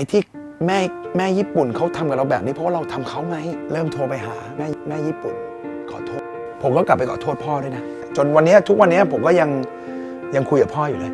อ้ที่แม่แม่ญี่ปุ่นเขาทำกับเราแบบนี้เพราะว่าเราทำเขาไหมเริ่มโทรไปหาแม่แม่ญี่ปุ่น ขอโทษ ผมก็กลับไปขอโทษพ่อด้วยนะจนวันนี้ทุกวันนี้ผมก็ยังยังคุยกับพ่ออยู่เลย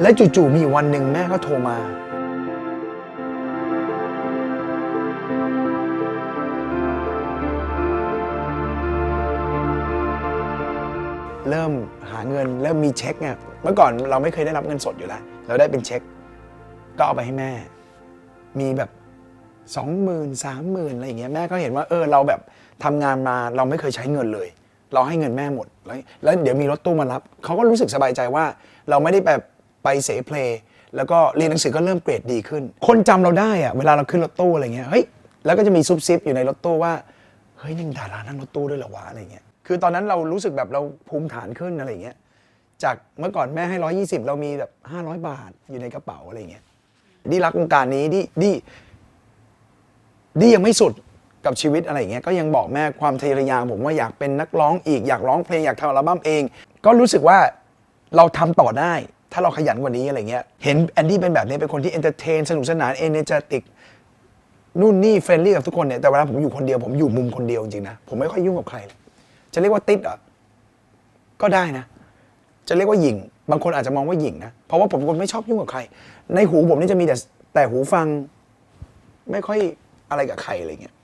และจู่ๆมีวันหนึ่งแม่ก็โทรมา เริ่มหาเงินเริ่มมีเช็คไงเมื่อก่อนเราไม่เคยได้รับเงินสดอยู่แล้ว เราได้เป็นเช็ค ก็เอาไปให้แม่ มีแบบสองหมื่นสามหมื่นอะไรอย่างเงี้ยแม่ก็เห็นว่าเออเราแบบทำงานมาเราไม่เคยใช้เงินเลย เราให้เงินแม่หมดแล้วแล้วเดี๋ยวมีรถตู้มารับเขาก็รู้สึกสบายใจว่า เราไม่ได้แบบไปเสเพลแล้วก็เรียนหนังสือก็เริ่มเกรดดีขึ้น คนจำเราได้อะเวลาเราขึ้นรถตู้อะไรเงี้ยเฮ้ยแล้วก็จะมีซุบซิบอยู่ในรถตู้ว่าเฮ้ยนี่ดารานั่งรถตู้ด้วยเหรอวะอะไรเงี้ย คือตอนนั้นเรารู้สึกแบบเราภูมิฐานขึ้นอะไรเงี้ยจากเมื่อก่อนแม่ให้ร้อยี่สิบเรามีแบบห้าร้อยบาทอยู่ในกระเป๋าอะไรเงี้ยดีรักวงการนี้ดีดีดียังไม่สุดกับชีวิตอะไรเงี้ยก็ยังบอกแม่ความทะเยอทะยานผมว่าอยากเป็นนักร้องอีกอยากร้องเพลงอยากทำอัลบั้มเอง ก็รู้สึกว่าเราทำต่อได้ ถ้าเราขยันกว่านี้อะไรเงี้ยเห็นแอนดี้เป็นแบบนี้เป็นคนที่เอนเตอร์เทนสนุกสนานเอเนจติกนู่นนี่เฟรนลี่กับทุกคนเนี่ยแต่เวลาผมอยู่คนเดียวผมอยู่มุมคนเดียวจริงๆนะผมไม่ค่อยยุ่งกับใครเลย จะเรียกว่าติดเหรอก็ได้นะ จะเรียกว่าหญิง บางคนอาจจะมองว่าหญิงนะ เพราะว่าผมคนไม่ชอบยุ่งกับใคร ในหูผมนี่จะมีแต่แต่หูฟัง ไม่ค่อยอะไรกับใครอะไรเงี้ย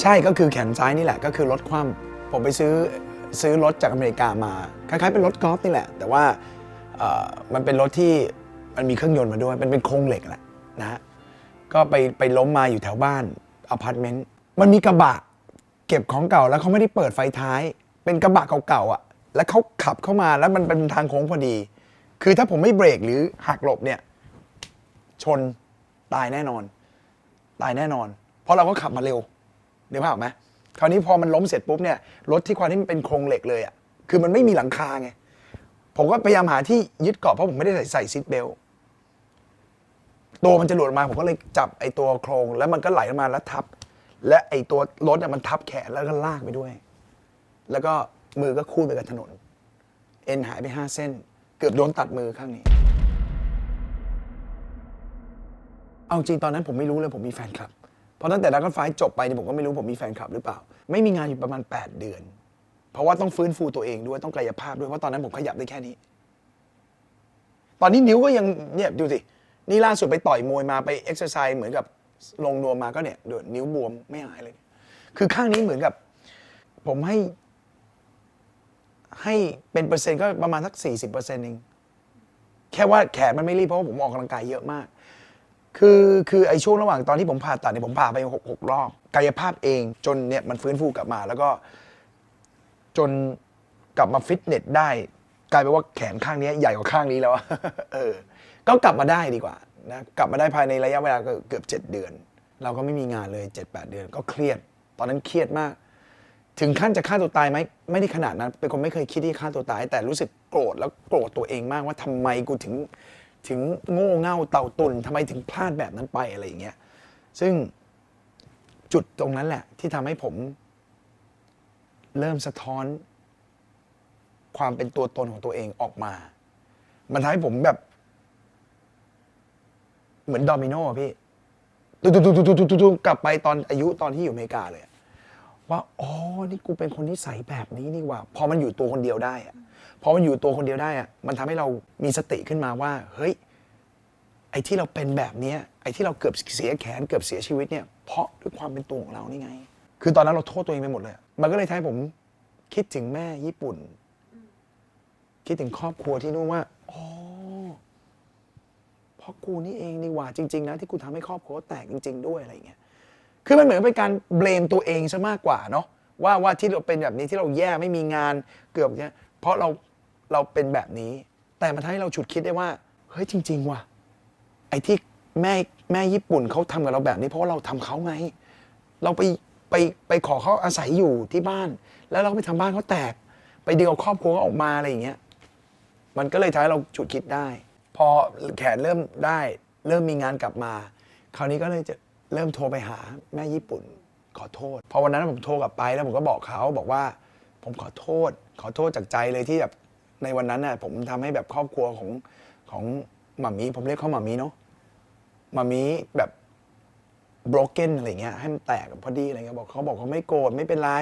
ใช่ก็คือแขนซ้ายนี่แหละ ก็คือรถคว่ำผมไปซื้อซื้อรถจากอเมริกามาคล้ายๆเป็นรถกอล์ฟนี่แหละ แต่ว่ามันเป็นรถที่มันมีเครื่องยนต์มาด้วยมันเป็นโครงเหล็กแหละนะฮะก็ไปไปล้มมาอยู่แถวบ้านอพาร์ตเมนต์มันมีกระบะเก็บของเก่าแล้วเขาไม่ได้เปิดไฟท้าย เป็นกระบะเก่าๆอะ แล้วเขาขับเข้ามาแล้วมันเป็นทางโค้งพอดี คือถ้าผมไม่เบรกหรือหักหลบเนี่ย ชนตายแน่นอน ตายแน่นอน เพราะเราก็ขับมาเร็วเดี๋ยวภาพไหมคราวนี้พอมันล้มเสร็จปุ๊บเนี่ยรถที่ความที่มันเป็นโครงเหล็กเลยอะคือมันไม่มีหลังคาไงผมก็พยายามหาที่ยึดเกาะเพราะผมไม่ได้ใส่ใส่ซีทเบลตัวมันจะหลุดออกมาผมก็เลยจับไอ้ตัวโครง แล้วมันก็ไหลออกมาแล้วทับ และไอ้ตัวรถเนี่ยมันทับแขนแล้วก็ลากไปด้วย แล้วก็มือก็คูดไปกับถนน เอ็นหายไปห้าเส้น เกือบโดนตัดมือข้างนี้ เอาจริงตอนนั้นผมไม่รู้เลยผมมีแฟนคลับ เพราะตั้งแต่ดักกันไฟจบไปเนี่ยผมก็ไม่รู้ผมมีแฟนคลับหรือเปล่า ไม่มีงานอยู่ประมาณ 8 เดือน เพราะว่าต้องฟื้นฟูตัวเองด้วยต้องกายภาพด้วยเพราะตอนนั้นผมขยับได้แค่นี้ ตอนนี้นิ้วก็ยังเนี่ยดูสินี่ล่าสุดไปต่อยมวยมาไปเอ็กซ์ไซส์เหมือนกับลงนวมมาก็เนี่ยดูนิ้วบวมไม่หายเลย คือข้างนี้เหมือนกับ ผมให้ ให้เป็นเปอร์เซ็นต์ก็ประมาณสักสี่สิบเปอร์เซ็นต์เองแค่ว่าแขนมันไม่รีบเพราะว่าผมออกกำลังกายเยอะมาก คือคือไอ้ช่วงระหว่างตอนที่ผมผ่าตัดเนี่ยผมผ่าไปหกหกรอบกายภาพเองจนเนี่ยมันฟื้นฟูกลับมา แล้วก็ จนกลับมาฟิตเนสได้ กลายเป็นว่าแขนข้างนี้ใหญ่กว่าข้างนี้แล้วเออ ก็กลับมาได้ดีกว่านะกลับมาได้ภายในระยะเวลาเกือบเจ็ดเดือน เราก็ไม่มีงานเลยเจ็ดแปดเดือน ก็เครียด ตอนนั้นเครียดมาก ถึงขั้นจะฆ่าตัวตายไหมไม่ได้ขนาดนั้น เป็นคนไม่เคยคิดที่ฆ่าตัวตาย แต่รู้สึกโกรธแล้วโกรธตัวเองมากว่าทำไมกูถึง ถึงโง่เง่าเต่าตุนทำไมถึงพลาดแบบนั้นไปอะไรอย่างเงี้ยซึ่งจุดตรงนั้นแหละ ที่ทำให้ผม เริ่มสะท้อน ความเป็นตัวตนของตัวเองออกมา มันทำให้ผมแบบ เหมือนโดมิโนอะพี่ตุ๊ตุ๊ตุ๊ตุ๊ตุ๊กลับไปตอนอายุตอนที่อยู่อเมริกาเลยว่าอ๋อนี่กูเป็นคนที่ใสยแบบนี้นี่ว่า พอมันอยู่ตัวคนเดียวได้อะ พอมันอยู่ตัวคนเดียวได้อะมันทำให้เรามีสติขึ้นมาว่า เฮ้ย ไอ้ที่เราเป็นแบบเนี้ยไอ้ที่เราเกือบเสียแขนเกือบเสียชีวิตเนี่ย เพราะด้วยความเป็นตัวของเรานี่ไง คือตอนนั้นเราโทษตัวเองไปหมดเลย มันก็เลยทำให้ผมคิดถึงแม่ญี่ปุ่น คิดถึงครอบครัวที่นู่นว่าอ๋อเพราะกูนี่เองนี่หว่าจริง ๆ นะ ที่กูทำให้ครอบครัวแตกจริง ๆ ด้วยอะไรเงี้ย คือมันเหมือนเป็นการเบลมตัวเองซะมากกว่าเนาะว่าว่าที่เราเป็นแบบนี้ที่เราแย่ไม่มีงานเกือบเนี้ยเพราะเรา เราเป็นแบบนี้ แต่มันทำให้เราฉุดคิดได้ว่า เฮ้ยจริง ๆ ว่ะ ไอ้ที่แม่แม่ญี่ปุ่นเขาทำกับเราแบบนี้เพราะว่าเราทำเขาไง เราไปไปไปขอเขาอาศัยอยู่ที่บ้าน แล้วเราไปทำบ้านเขาแตก ไปเดียวครอบครัวออกมาอะไรอย่างเงี้ย มันก็เลยทำให้เราฉุดคิดได้ พอแขนเริ่มได้ เริ่มมีงานกลับมา คราวนี้ก็เลยจะเริ่มโทรไปหาแม่ญี่ปุ่นขอโทษ พอวันนั้นผมโทรกลับไปแล้วผมก็บอกเขาบอกว่า ผมขอโทษ ขอโทษจากใจเลยที่แบบ ในวันนั้นน่ะผมทำให้แบบครอบครัวของของหมามีผมเรียกเขาหมามีเนาะหมามีแบบ broken อะไรเงี้ยให้มันแตกพอดีอะไรเงี้ยบอกเขาบอกเขาไม่โกรธไม่เป็นไร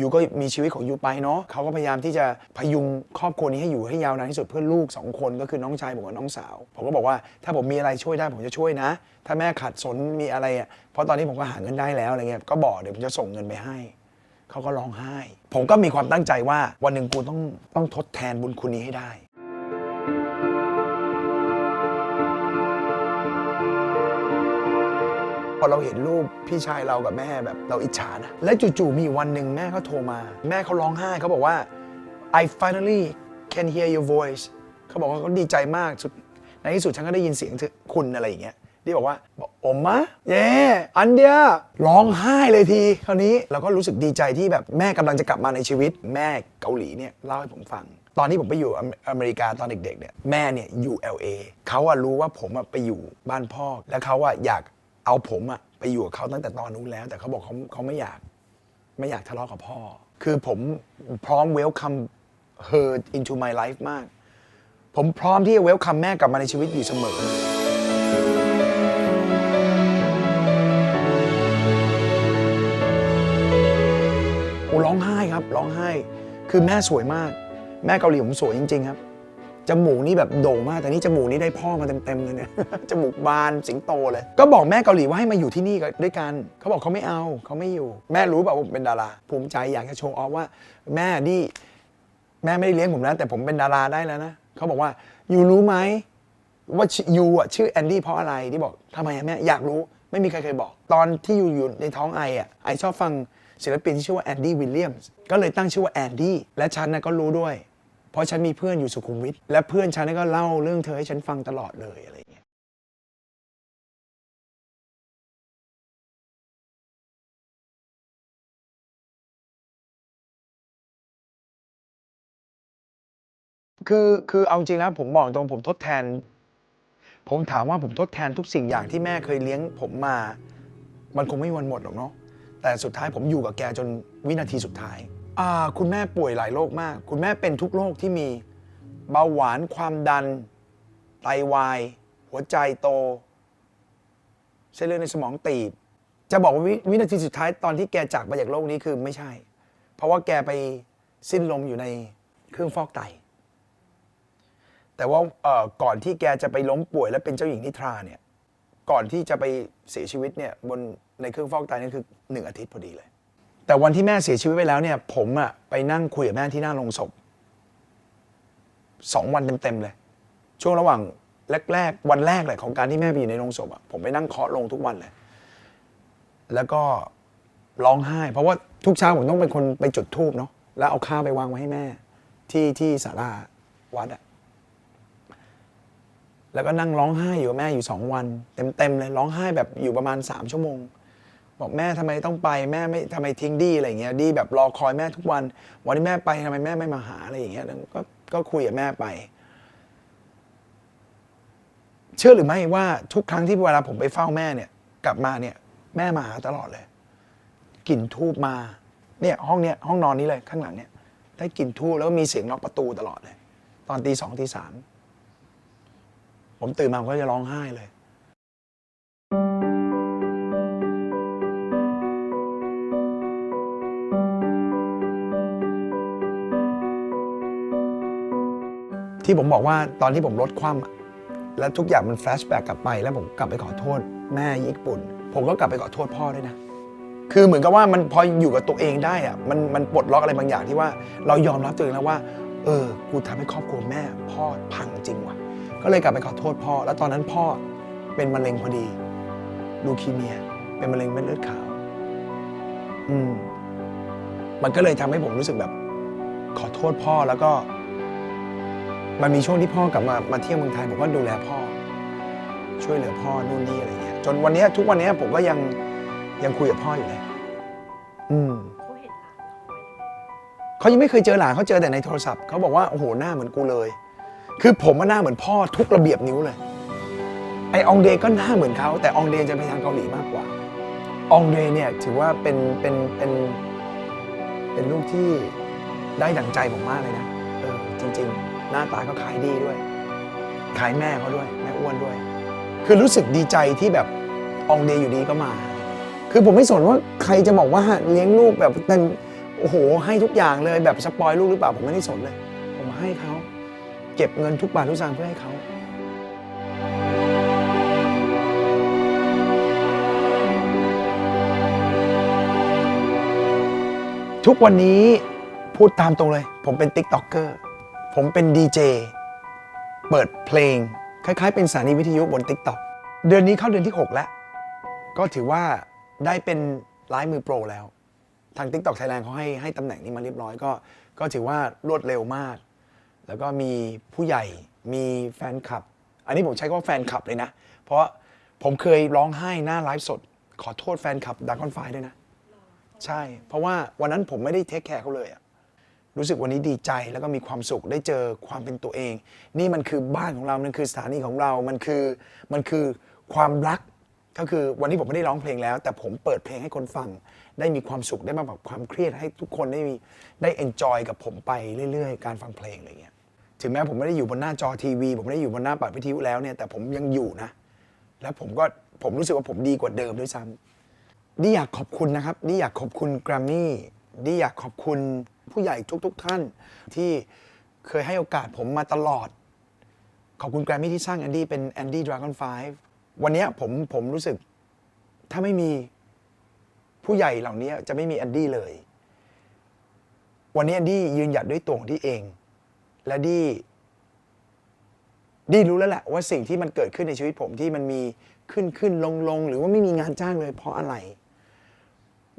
ยูก็มีชีวิตของยูไปเนาะเขาก็พยายามที่จะพยุงครอบครัวนี้ให้อยู่ให้ยาวนานที่สุดเพื่อลูกสองคนก็คือน้องชายผมกับน้องสาว ผมก็บอกว่าถ้าผมมีอะไรช่วยได้ผมจะช่วยนะ ถ้าแม่ขัดสนมีอะไรอะเพราะตอนนี้ผมก็หาเงินได้แล้วอะไรเงี้ยก็บอกเดี๋ยวผมจะส่งเงินไปให้ เขาก็ร้องไห้ ผมก็มีความตั้งใจว่าวันหนึ่งกูต้องต้องทดแทนบุญคุณนี้ให้ได้พอเราเห็นรูปพี่ชายเรากับแม่แบบเราอิจฉานะ และจู่ๆมีวันหนึ่งแม่เขาโทรมา แม่เขาร้องไห้เขาบอกว่า I finally can hear your voice เขาบอกว่าเขาดีใจมากสุดในที่สุดฉันก็ได้ยินเสียงคุณอะไรอย่างเงี้ย ที่บอกว่าอมมะเย่อันเดียร้องไห้เลยทีคราวนี้เราก็รู้สึกดีใจที่แบบแม่กำลังจะกลับมาในชีวิต แม่เกาหลีเนี่ยเล่าให้ผมฟัง ตอนที่ผมไปอยู่อเมริกาตอนเด็กๆเนี่ยแม่เนี่ยอยู่ LA เขาอะรู้ว่าผมอะไปอยู่บ้านพ่อ แล้วเขาอะอยากเอาผมอะไปอยู่กับเขาตั้งแต่ตอนนู้นแล้ว แต่เขาบอกเขาเขาไม่อยากไม่อยากทะเลาะกับพ่อ คือผมพร้อม welcome her into my life มาก ผมพร้อมที่จะ welcome แม่กลับมาในชีวิตอยู่เสมอ องไห้ คือแม่สวยมาก แม่เกาหลีผมสวยจริง ๆ ครับจมูกนี่แบบโด่งมาก แต่นี่จมูกนี่ได้พ่อมาเต็มๆเลยเนี่ยจมูกบานสิงโตเลย ก็บอกแม่เกาหลีว่าให้มาอยู่ที่นี่กันด้วยกัน เขาบอกเขาไม่เอาเขาไม่อยู่ แม่รู้แบบผมเป็นดารา ภูมิใจอยากจะโชว์ออฟว่า แม่นี่แม่ไม่ได้เลี้ยงผมนะแต่ผมเป็นดาราได้แล้วนะเขาบอกว่ายูรู้ไหมว่ายูอะชื่อแอนดี้เพราะอะไรที่บอกทำไมแม่อยากรู้ไม่มีใครเคยบอก ตอนที่ยูอยู่ในท้องไออะไอชอบฟัง ศิลปินที่ชื่อว่าแอนดี้วิลเลียมส์ก็เลยตั้งชื่อว่าแอนดี้และฉันนะก็รู้ด้วย เพราะฉันมีเพื่อนอยู่สุขุมวิทและเพื่อนฉันก็เล่าเรื่องเธอให้ฉันฟังตลอดเลยอะไรอย่างเงี้ยคือคือเอาจริงแล้วผมบอกตรงผมทดแทน ผมถามว่าผมทดแทนทุกสิ่งอย่างที่แม่เคยเลี้ยงผมมา มันคงไม่มีวันหมดหรอกเนาะ แต่สุดท้ายผมอยู่กับแกจนวินาทีสุดท้ายอ่าคุณแม่ป่วยหลายโรคมาก คุณแม่เป็นทุกโรคที่มีเบาหวานความดัน ไตวาย หัวใจโต เส้นเลือดในสมองตีบ จะบอกว่าวิวินาทีสุดท้ายตอนที่แกจากไปจากโลกนี้คือไม่ใช่ เพราะว่าแกไปสิ้นลมอยู่ในเครื่องฟอกไต แต่ว่าก่อนที่แกจะไปล้มป่วยและเป็นเจ้าหญิงนิทราเนี่ย ก่อนที่จะไปเสียชีวิตเนี่ยบนในเครื่องฟอกไตนั่นคือหนึ่งอาทิตย์พอดีเลย แต่วันที่แม่เสียชีวิตไปแล้วเนี่ย ผมอะไปนั่งคุยกับแม่ที่หน้าโรงศพสองวันเต็มๆเลย ช่วงระหว่างแรกๆวันแรกเลยของการที่แม่ไปอยู่ในโรงศพอะผมไปนั่งเคาะลงทุกวันเลย แล้วก็ร้องไห้ เพราะว่าทุกเช้าผมต้องเป็นคนไปจุดธูปเนาะแล้วเอาข้าวไปวางไว้ให้แม่ ที่ที่ศาลาวัดอะแล้วก็นั่งร้องไห้อยู่กับแม่อยู่สองวัน เต็มๆเลยร้องไห้แบบอยู่ประมาณสามชั่วโมง บอกแม่ทำไมต้องไปแม่ไม่ทำไมทิ้งดีอะไรเงี้ยดีแบบรอคอยแม่ทุกวัน วันที่แม่ไปทำไมแม่ไม่มาหาอะไรอย่างเงี้ยก็ก็คุยกับแม่ไป เชื่อหรือไม่ว่าทุกครั้งที่เวลาผมไปเฝ้าแม่เนี่ย กลับมาเนี่ย แม่มาหาตลอดเลยกลิ่นทูบมาเนี่ยห้องเนี้ยห้องนอนนี้เลยข้างหลังเนี่ยได้กลิ่นทูบแล้วมีเสียงล็อกประตูตลอดเลย ตอนตีสองตีสามผมตื่นมาผมก็จะร้องไห้เลย ที่ผมบอกว่าตอนที่ผมลดความแล้วทุกอย่างมันแฟลชแบ็กกลับไป แล้วผมกลับไปขอโทษ แม่ญี่ปุ่น ผมก็กลับไปขอโทษพ่อด้วยนะ คือเหมือนกับว่ามันพออยู่กับตัวเองได้อะมันมันปลดล็อกอะไรบางอย่างที่ว่าเรายอมรับตัวเองแล้วว่า เออ กูทำให้ครอบครัวแม่พ่อพังจริงว่ะ ก็เลยกลับไปขอโทษพ่อ แล้วตอนนั้นพ่อเป็นมะเร็งพอดี ลูคีเมีย เป็นมะเร็งเม็ดเลือดขาว อืม มันก็เลยทำให้ผมรู้สึกแบบ ขอโทษพ่อแล้วก็ มันมีช่วงที่พ่อกลับมามาเที่ยวเมืองไทยผมก็ดูแลพ่อ ช่วยเหลือพ่อนู่นนี่อะไรเงี้ยจนวันเนี้ยทุกวันเนี้ยผมก็ยังยังคุยกับพ่ออยู่เลยอืมเขาเห็นหลานเราไหมเขายังไม่เคยเจอหลานเขาเจอแต่ในโทรศัพท์เขาบอกว่าโอ้โหหน้าเหมือนกูเลย คือผมว่าหน้าเหมือนพ่อทุกระเบียบนิ้วเลยไออองเดย์ก็หน้าเหมือนเขาแต่อองเดย์จะไปทางเกาหลีมากกว่าอองเดย์เนี่ยถือว่าเป็นเป็นเป็นเป็นลูกที่ได้ดั่งใจผมมากเลยนะเออจริง ๆ หน้าตาก็ขายดีด้วย ขายแม่เขาด้วย แม่อ้วนด้วย คือรู้สึกดีใจที่แบบอองเดย์อยู่ดีก็มา คือผมไม่สนว่าใครจะบอกว่าเลี้ยงลูกแบบเป็นโอ้โห ให้ทุกอย่างเลยแบบสปอยลูกหรือเปล่าผมไม่ได้สนเลย ผมให้เขาเก็บเงินทุกบาททุกสตางค์เพื่อให้เขาทุกวันนี้พูดตามตรงเลย ผมเป็นติ๊กต็อกเกอร์ ผมเป็นดีเจเปิดเพลง คล้ายๆ เป็นสถานีวิทยุบน t ิ k t o k เดือนนี้เข้าเดือนที่ 6 แล้ว ก็ถือว่าได้เป็นร้ายมือโปรแล้ว ทาง TikTok Thailand เขาให้ให้ตำแหน่งนี้มาเรียบร้อยก็ ก็ถือว่ารวดเร็วมาก แล้วก็มีผู้ใหญ่มีแฟนคลับ อันนี้ผมใช้คำว่าแฟนคลับเลยนะ เพราะผมเคยร้องไห้หน้าไลฟ์สด ขอโทษแฟนคลับดักคอนไฟด้วยนะ ใช่ เพราะว่าวันนั้นผมไม่ได้เทคแคร์เขาเลยอะ รู้สึกวันนี้ดีใจแล้วก็มีความสุขได้เจอความเป็นตัวเอง นี่มันคือบ้านของเรา มันคือสถานีของเรา มันคือมันคือความรักก็คือวันนี้ผมไม่ได้ร้องเพลงแล้ว แต่ผมเปิดเพลงให้คนฟัง ได้มีความสุขได้มาแบบความเครียดให้ทุกคนได้มีได้เอนจอยกับผมไปเรื่อยๆ การฟังเพลงอะไรเงี้ยถึงแม้ผมไม่ได้อยู่บนหน้าจอทีวี ผมไม่ได้อยู่บนหน้าปัดวิทยุแล้วเนี่ยแต่ผมยังอยู่นะ แล้วผมก็ผมรู้สึกว่าผมดีกว่าเดิมด้วยซ้ำดีอยากขอบคุณนะครับดีอยากขอบคุณแกรมมี่ดีอยากขอบคุณ ผู้ใหญ่ทุก ๆ ท่าน ที่เคยให้โอกาสผมมาตลอด ขอบคุณแกรมมี่ที่สร้างแอนดี้เป็นแอนดี้ดราก้อนไฟวันนี้ผมผมรู้สึกถ้าไม่มีผู้ใหญ่เหล่านี้จะไม่มีแอนดี้เลย วันนี้แอนดี้ยืนหยัดด้วยตัวของที่เอง และดีดีรู้แล้วแหละว่าสิ่งที่มันเกิดขึ้นในชีวิตผมที่มันมีขึ้นขึ้นลงลงหรือว่าไม่มีงานจ้างเลยเพราะอะไร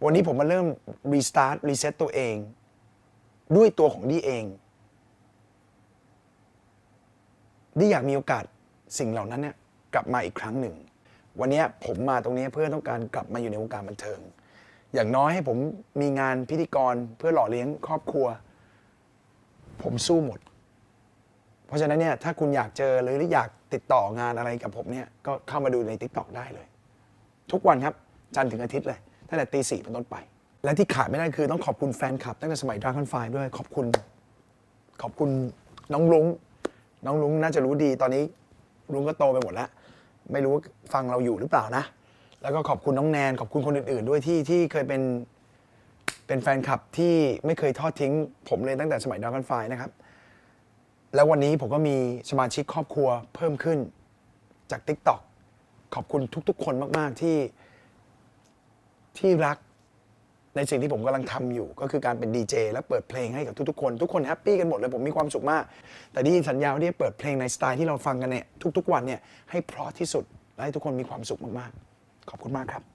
วันนี้ผมมาเริ่มรีสตาร์ทรีเซ็ตตัวเอง ด้วยตัวของดีเองดีอยากมีโอกาสสิ่งเหล่านั้นเนี่ยกลับมาอีกครั้งหนึ่ง วันนี้ผมมาตรงนี้เพื่อต้องการกลับมาอยู่ในวงการบันเทิง อย่างน้อยให้ผมมีงานพิธีกรเพื่อหล่อเลี้ยงครอบครัว ผมสู้หมด เพราะฉะนั้นเนี่ยถ้าคุณอยากเจอหรืออยากติดต่องานอะไรกับผมเนี่ยก็เข้ามาดูใน t ิ k t o k ได้เลย ทุกวันครับ จันทร์ถึงอาทิตย์เลยตั้งแต่ตีสี่เป็นต้นไป และที่ขาดไม่ได้คือต้องขอบคุณแฟนคลับตั้งแต่สมัย Dragon f i ด้วยขอบคุณ ขอบคุณน้องลุงน้องลุงน่าจะรู้ดีตอนนี้ลุงก็โตไปหมดแล้ว ไม่รู้ว่าฟังเราอยู่หรือเปล่านะ แล้วก็ขอบคุณน้องแนน ขอบคุณคนอื่น ๆ ด้วยที่ที่เคยเป็นเป็นแฟนคลับที่ไม่เคยทอดทิ้ง ผมเลยตั้งแต่สมัย Dragon f i นะครับ แล้ววันนี้ผมก็มีสมาชิกครอบครัวเพิ่มขึ้นจาก TikTok ขอบคุณทุก ๆ คนมาก ๆ ที่ที่รัก ในสิ่งที่ผมกำลังทำอยู่ ก็คือการเป็นดีเจและเปิดเพลงให้กับทุกๆคน ทุกคนแฮปปี้กันหมดเลยผมมีความสุขมาก แต่ที่สัญญาว่าที่จะเปิดเพลงในสไตล์ที่เราฟังกันเนี่ยทุกๆวันเนี่ยให้เพราะที่สุดและให้ทุกคนมีความสุขมากๆ ขอบคุณมากครับ